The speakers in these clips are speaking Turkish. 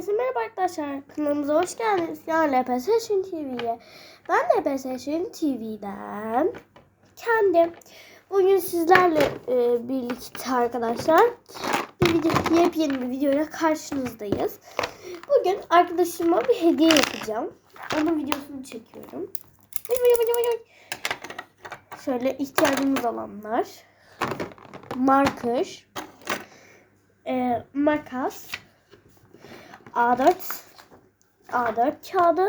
Herkese merhaba arkadaşlar. Kanalımıza hoş geldiniz. Yani LPS TV'ye. Ben LPS TV'den kendim. Bugün sizlerle e, birlikte arkadaşlar bir video, yepyeni bir videoyla karşınızdayız. Bugün arkadaşıma bir hediye yapacağım. Onun videosunu çekiyorum. Şöyle ihtiyacımız olanlar. Marker. E, makas. A4 A4 kağıdı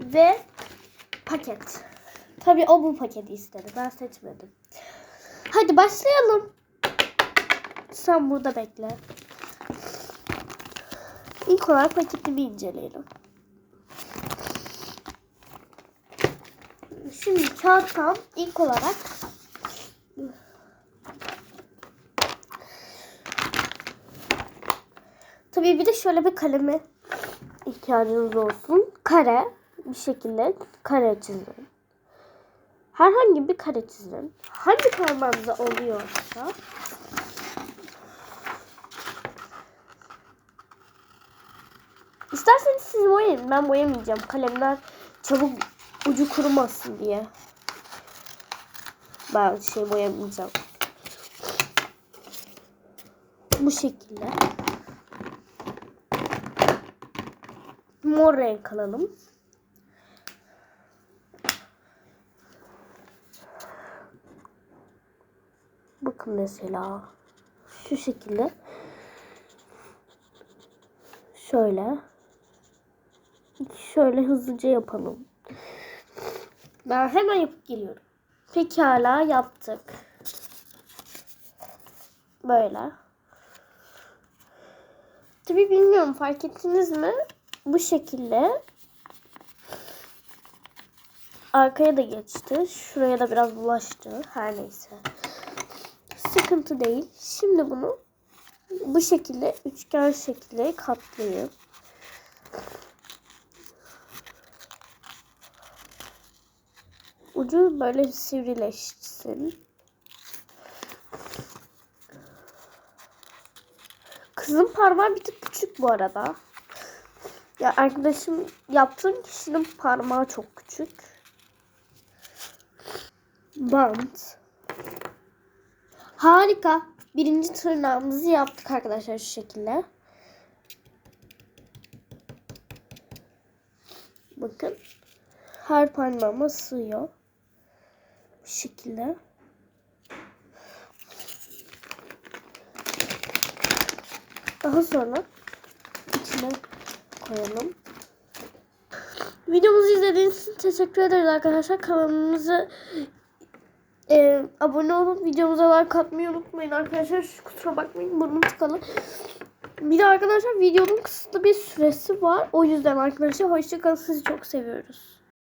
ve paket. Tabii o bu paketi istedi. Ben seçmedim. Hadi başlayalım. Sen burada bekle. İlk olarak paketi bir inceleyelim. Şimdi kağıttan ilk olarak Tabii bir de şöyle bir kaleme ihtiyacınız olsun. Kare bir şekilde kare çizin. Herhangi bir kare çizin. Hangi parmağınıza oluyorsa İsterseniz siz boyayın. Ben boyamayacağım. Kalemler çabuk ucu kurumasın diye. Ben şey boyamayacağım. Bu şekilde. Mor renk alalım. Bakın mesela şu şekilde şöyle şöyle hızlıca yapalım. Ben hemen yapıp geliyorum. Pekala yaptık. Böyle. Tabii bilmiyorum fark ettiniz mi? Bu şekilde arkaya da geçti. Şuraya da biraz bulaştı. Her neyse. Sıkıntı değil. Şimdi bunu bu şekilde üçgen şekilde katlayıp ucu böyle sivrileşsin. Kızın parmağı bir tık küçük bu arada. Ya arkadaşım yaptığım kişinin parmağı çok küçük. Bant. Harika. Birinci tırnağımızı yaptık arkadaşlar şu şekilde. Bakın. Her parmağıma sığıyor. Bu şekilde. Daha sonra içine koyalım. Videomuzu izlediğiniz için teşekkür ederiz arkadaşlar. Kanalımızı e, abone olup videomuza like atmayı unutmayın arkadaşlar. Şu kusura bakmayın burnum tıkalı. Bir de arkadaşlar videonun kısıtlı bir süresi var. O yüzden arkadaşlar hoşçakalın. Sizi çok seviyoruz.